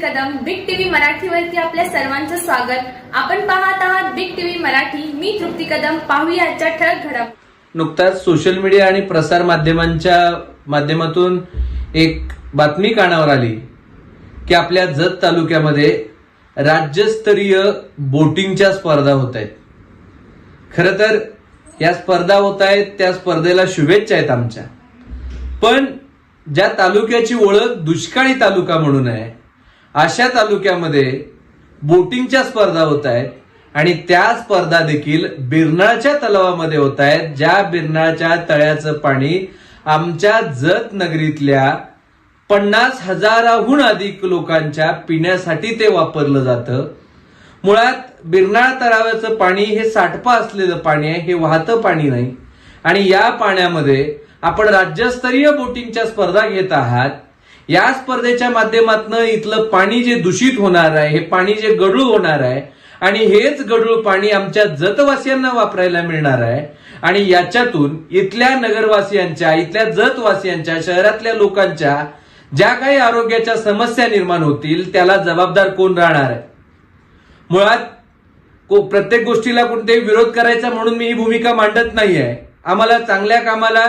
मराठीवरती आपल्या सर्वांचं स्वागत. आपण पाहत आहात बिग टीव्ही मराठी. मी तृप्ती कदम. पाहूया आजच्या ठळक घडामोडी. नुकताच सोशल मीडिया आणि प्रसार माध्यमांच्या माध्यमातून एक बातमी कानावर आली की आपल्या जत तालुक्यामध्ये राज्यस्तरीय बोटिंगच्या स्पर्धा होत आहेत खरं तर या स्पर्धा होत आहेत त्या स्पर्धेला शुभेच्छा आहेत आमच्या. पण ज्या तालुक्याची ओळख दुष्काळी तालुका म्हणून आहे अशा तालुक्यामध्ये बोटिंगच्या स्पर्धा होत आहेत आणि त्या स्पर्धा देखील बिरनाळच्या तलावामध्ये होत आहेत ज्या बिरनाळच्या तळ्याचं पाणी आमच्या जत नगरीतल्या पन्नास हजाराहून अधिक लोकांच्या पिण्यासाठी ते वापरलं जातं. मुळात बिरनाळ तलावाचं पाणी हे साठपा असलेलं पाणी आहे हे वाहतं पाणी नाही. आणि या पाण्यामध्ये आपण राज्यस्तरीय बोटिंगच्या स्पर्धा घेत आहात. या स्पर्धेच्या माध्यमातून इथलं पाणी जे दूषित होणार आहे हे पाणी जे गडूळ होणार आहे आणि हेच गडूळ पाणी आमच्या जतवासियांना वापरायला मिळणार आहे. आणि याच्यातून इथल्या नगरवासियांच्या इथल्या जतवासियांच्या शहरातल्या लोकांच्या ज्या काही आरोग्याच्या समस्या निर्माण होतील त्याला जबाबदार कोण राहणार आहे? मुळात को- प्रत्येक गोष्टीला कोणतेही विरोध करायचा म्हणून मी ही भूमिका मांडत नाही आहे आम्हाला चांगल्या कामाला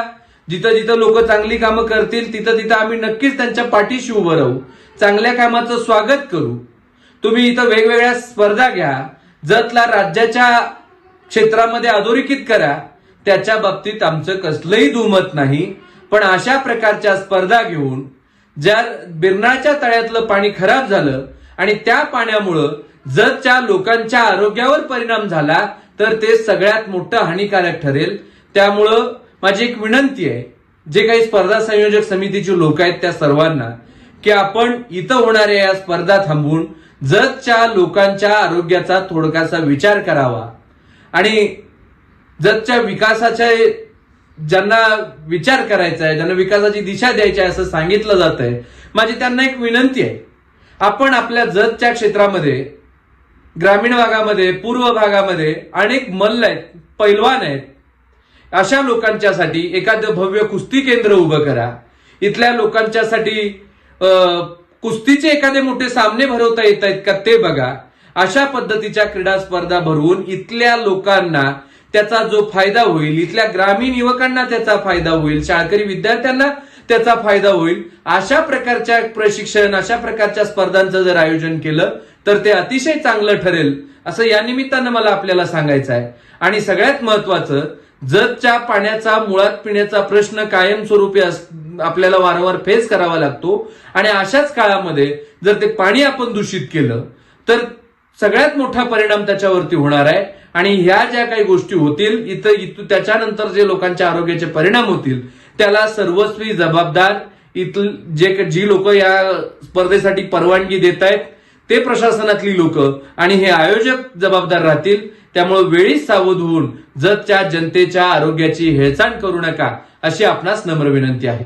जिथं जिथं लोक चांगली कामं करतील तिथं तिथं आम्ही नक्कीच त्यांच्या पाठीशी उभं राहू. चांगल्या कामाचं स्वागत करू. तुम्ही इथं वेगवेगळ्या स्पर्धा घ्या. जतला राज्याच्या क्षेत्रामध्ये अधोरेखित करा. त्याच्या बाबतीत आमचं कसलंही दुमत नाही. पण अशा प्रकारच्या स्पर्धा घेऊन ज्या बिरणाच्या तळ्यातलं पाणी खराब झालं आणि त्या पाण्यामुळं जतच्या लोकांच्या आरोग्यावर परिणाम झाला तर ते सगळ्यात मोठं हानिकारक ठरेल. त्यामुळं माझी एक विनंती आहे जे काही स्पर्धा संयोजक समितीचे लोक आहेत त्या सर्वांना की आपण इथं होणाऱ्या या स्पर्धा थांबवून जतच्या लोकांच्या आरोग्याचा थोडकासा विचार करावा. आणि जतच्या विकासाच्या ज्यांना विचार करायचा आहे ज्यांना विकासाची दिशा द्यायची आहे असं सांगितलं जात आहे माझी त्यांना एक विनंती आहे. आपण आपल्या जतच्या क्षेत्रामध्ये ग्रामीण भागामध्ये पूर्व भागामध्ये अनेक मल्ल आहेत पैलवान आहेत अशा लोकांच्यासाठी एखादं भव्य कुस्ती केंद्र उभं करा. इथल्या लोकांच्यासाठी कुस्तीचे एखादे मोठे सामने भरवता येत आहेत का ते बघा. अशा पद्धतीच्या क्रीडा स्पर्धा भरवून इथल्या लोकांना त्याचा जो फायदा होईल इथल्या ग्रामीण युवकांना त्याचा फायदा होईल शाळकरी विद्यार्थ्यांना त्याचा फायदा होईल अशा प्रकारच्या प्रशिक्षण अशा प्रकारच्या स्पर्धांचं जर आयोजन केलं तर ते अतिशय चांगलं ठरेल असं या निमित्तानं मला आपल्याला सांगायचं आहे. आणि सगळ्यात महत्वाचं जतच्या पाण्याचा मुळात पिण्याचा प्रश्न कायमस्वरूपी आपल्याला वारंवार फेस करावा लागतो. आणि अशाच काळामध्ये जर ते पाणी आपण दूषित केलं तर सगळ्यात मोठा परिणाम त्याच्यावरती होणार आहे. आणि ह्या ज्या काही गोष्टी होतील इथं इथं त्याच्यानंतर जे लोकांच्या आरोग्याचे परिणाम होतील त्याला सर्वस्वी जबाबदार इथल जे जी लोक या स्पर्धेसाठी परवानगी देत आहेत ते प्रशासनातली लोक आणि हे आयोजक जबाबदार राहतील त्यामुळे वेळीच सावध होऊन जगच्या जनतेच्या आरोग्याची हेळसांड करू नका अशी आपणास नम्र विनंती आहे.